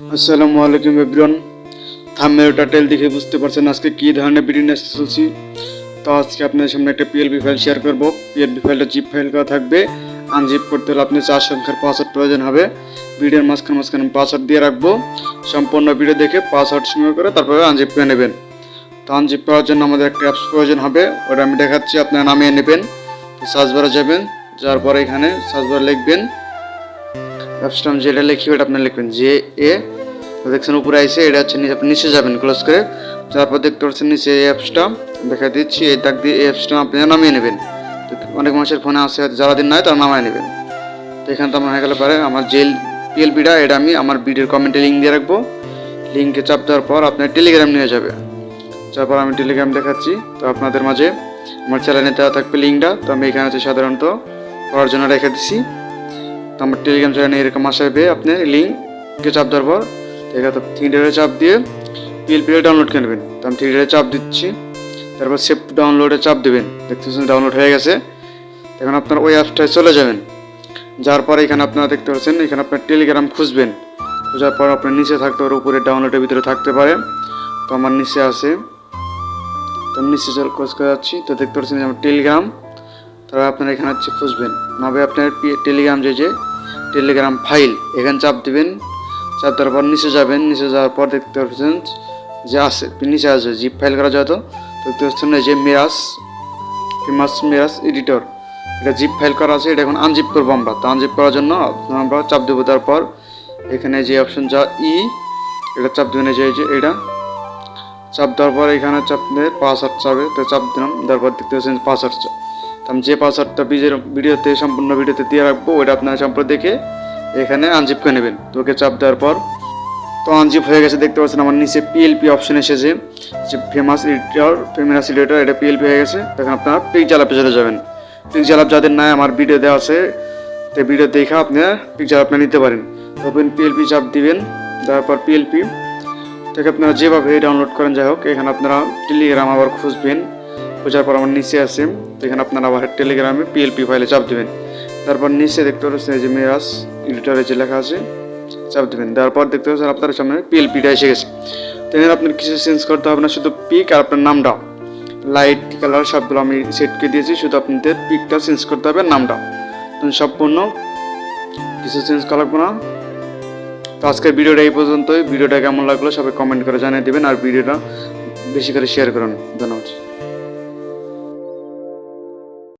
আসসালামু আলাইকুম everyone. Thumbnail title দেখে বুঝতে পারছেন আজকে কী ধরনের ভিডিও নিয়ে চলছি। তো আজকে আপনাদের সামনে একটা পিএলবি ফাইল শেয়ার করব। পিএলবি ফাইলটা জিপ ফাইল করা থাকবে। আনজিপ করতে হলে আপনি চার সংখ্যার পাসওয়ার্ড প্রয়োজন হবে। ভিডিওর মাঝখানে মাঝখানে পাসওয়ার্ড দিয়ে রাখব। সম্পূর্ণ ভিডিও দেখে পাসওয়ার্ড সংগ্রহ করে তারপরে আনজিপ করে নেবেন। তো আনজিপ করার জন্য আমাদের একটা অ্যাপস প্রয়োজন হবে। ওটা আমি দেখাচ্ছি, আপনার নামিয়ে নেবেন। সার্চ বারে যাবেন। যাওয়ার পরে এখানে সার্চ বারে লিখবেন অ্যাপসটা আমি যেটা লিখি, ওটা আপনি লিখবেন। জে এ দেখছেন উপরে আইসে, এটা হচ্ছে আপনি নিচে যাবেন ক্লোজ করে। তারপর দেখতে পাচ্ছেন নিচে এই অ্যাপসটা দেখা দিচ্ছি, এই দাগ দিয়ে এই অ্যাপসটা আপনি নামিয়ে নেবেন। অনেক মানুষের ফোনে আছে, যারা দিন নয় তারা নামায় নেবেন। তো এখানে তো আমার হয়ে গেলে পরে, আমার যে পিএলবিটা এটা আমি আমার ভিডিওর কমেন্টে লিঙ্ক দিয়ে রাখব। লিঙ্কে চাপ দেওয়ার পর আপনার টেলিগ্রাম নিয়ে যাবে। তারপর আমি টেলিগ্রাম দেখাচ্ছি। তো আপনাদের মাঝে আমার চ্যানেলে দেওয়া থাকবে লিঙ্কটা তো আমি এখানে হচ্ছে সাধারণত করার জন্য রেখে দিছি। তো আমার টেলিগ্রাম চ্যানেলে এরকম আসবে আপনি লিঙ্কে চাপ দেওয়ার পর এখানে থ্রি ডেটে চাপ দিয়ে পিএলপি ডাউনলোড করে নেবেন। তো আমি থ্রি ডেটে চাপ দিচ্ছি। তারপর সেভ ডাউনলোডে চাপ দেবেন। দেখতেছেন ডাউনলোড হয়ে গেছে। এখন আপনার ওই অ্যাপসটায় চলে যাবেন। যার পরে এখানে আপনারা দেখতে পাচ্ছেন, এখানে আপনার টেলিগ্রাম খুঁজবেন। খোঁজার পর আপনার নিচে থাকতে পারে, উপরে ডাউনলোডের ভিতরে থাকতে পারে। তো আমার নিচে আছে। তো আমি নিচে খোঁজ করে যাচ্ছি। তো দেখতে পাচ্ছেন আমার টেলিগ্রাম তারপর আপনারা এখানে হচ্ছে খুঁজবেন। নবে আপনার টেলিগ্রাম যে যে টেলিগ্রাম ফাইল, এখানে চাপ দিবেন, চাপ দেওয়ার পর নিচে যাবেন, নিচে যাওয়ার পর দেখতে পাচ্ছেন যে আছে, নিচে আছে জিপ ফাইল করা যত দেখতে পাচ্ছেন যে মিরাজ ফেমাস মিরাজ এডিটর এটা জিপ ফাইল করা আছে, এটা এখন আনজিপ করব আমরা। তো আনজিপ করার জন্য আমরা চাপ দেবো তারপর এখানে যে অপশন যা ই, এটা চাপ দেবেন যে এটা চাপ দেওয়ার পর এখানে চাপ দিয়ে হাজার চাবে তো চাপ দিলাম, তারপর দেখতে পাচ্ছেন চাপ তো আমি যে পাসওয়ার্ডটা ভিডিওর ভিডিওতে, সম্পূর্ণ ভিডিওতে দিয়ে রাখব ওটা আপনারা সম্পূর্ণ দেখে এখানে আনজিপ করে নেবেন। তো ওকে চাপ দেওয়ার পর, তো আনজিপ হয়ে গেছে, দেখতে পাচ্ছেন আমার নিচে পিএলপি অপশন এসেছে। যে ফেমাস এডিটর ফেমাস এডিটর এটা পিএলপি হয়ে গেছে। তখন আপনারা পিকজাল অ্যাপে চলে যাবেন। পিকজাল অ্যাপ যাদের নাই, আমার ভিডিও দেওয়া আছে, তো ভিডিও দেখে আপনারা পিকজাল আপনি নিতে পারেন। তখন পিএলপি চাপ দিবেন তারপর পিএলপি থেকে আপনারা যেভাবে ডাউনলোড করেন, যাই হোক, এখানে আপনারা টেলিগ্রাম আবার খুঁজবেন। খোঁজার পর আমার নিচে আছে। তো এখানে আপনারা আবার টেলিগ্রামে পিএলপি ফাইলে চাপ দেবেন। তারপর নিচে দেখতে পাচ্ছেন যে মেরাস এডিটরে যে লেখা আছে, চাপ দেবেন। তারপর দেখতে পাচ্ছেন আপনার সামনে পিএলপিটা এসে গেছে। তো এখানে আপনার কিছু চেঞ্জ করতে হবে না, শুধু পিক আর আপনার নামটা লাইট কালার সবগুলো আমি সেট করে দিয়েছি, শুধু আপনাদের পিকটা চেঞ্জ করতে হবে নামটা সম্পূর্ণ কিছু চেঞ্জ করা লাগবে না। তো আজকের ভিডিওটা এই পর্যন্তই। ভিডিওটা কেমন লাগল সবাই কমেন্ট করে জানিয়ে দেবেন আর ভিডিওটা বেশি করে শেয়ার করুন। ধন্যবাদ।